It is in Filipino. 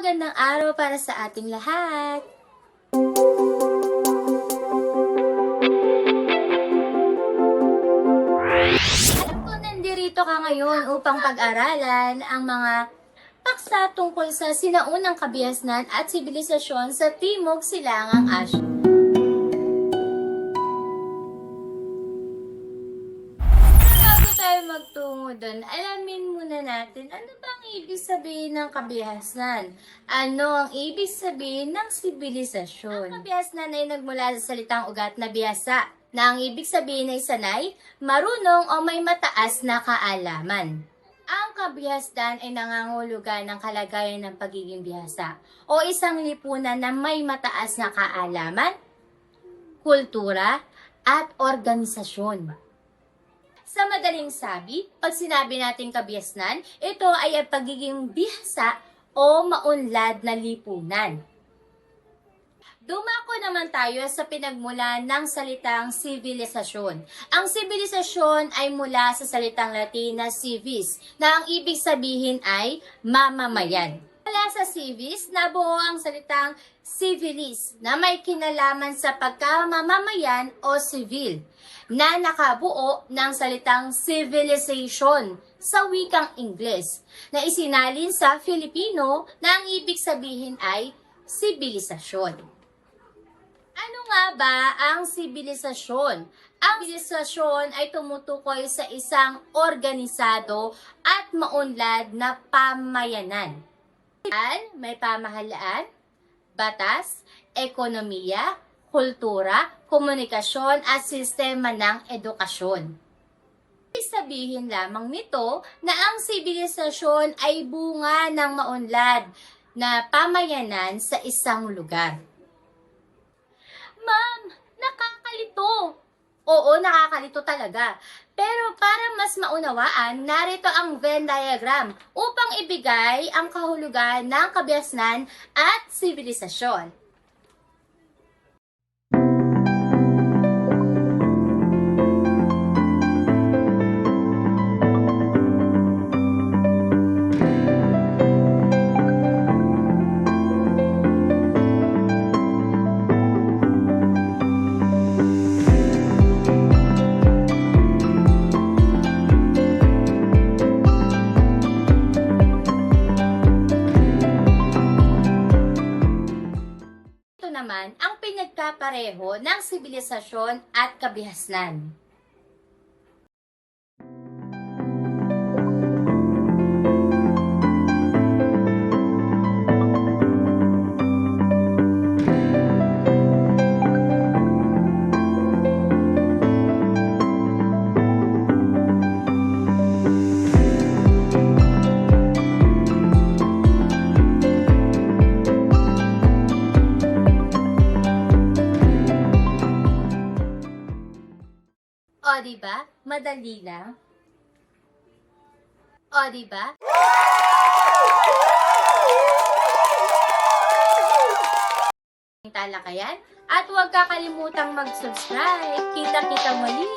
magandang araw para sa ating lahat. Alam ko nandirito ka ngayon upang pag-aralan ang mga paksa tungkol sa sinaunang kabihasnan at sibilisasyon sa Timog Silangang Asya. Bago tayo magtungo doon, alamin muna natin ano ba ibig sabihin ng kabihasnan? Ano ang ibig sabihin ng sibilisasyon? Ang kabihasnan ay nagmula sa salitang ugat na biyasa, na ang ibig sabihin ay sanay, marunong o may mataas na kaalaman. Ang kabihasnan ay nangangulugan ng kalagayan ng pagiging bihasa o isang lipunan na may mataas na kaalaman, kultura, at organisasyon. Sa madaling sabi, pag sinabi nating kabihasnan, ito ay ang pagiging bihasa o maunlad na lipunan. Dumako naman tayo sa pinagmulan ng salitang sibilisasyon. Ang sibilisasyon ay mula sa salitang Latin na civis, na ang ibig sabihin ay mamamayan. Mula sa civis, nabuo ang salitang civilis, na may kinalaman sa pagkamamamayan o civil, na nakabuo ng salitang civilization sa wikang Ingles, na isinalin sa Filipino na ang ibig sabihin ay sibilisasyon. Ano nga ba ang sibilisasyon? Ang sibilisasyon ay tumutukoy sa isang organisado at maunlad na pamayanan. May pamahalaan, batas, ekonomiya, kultura, komunikasyon at sistema ng edukasyon. Sabihin lamang nito na ang sibilisasyon ay bunga ng maunlad na pamayanan sa isang lugar. Ma'am, nakakalito. Oo, nakakalito talaga. Pero para mas maunawaan, narito ang Venn diagram upang ibigay ang kahulugan ng kabiasnan at sibilisasyon. Pinagkapareho ng sibilisasyon at kabihasnan. Di ba? Madali lang. O, di ba? talakayan at huwag kakalimutang mag-subscribe. Kita-kita muli!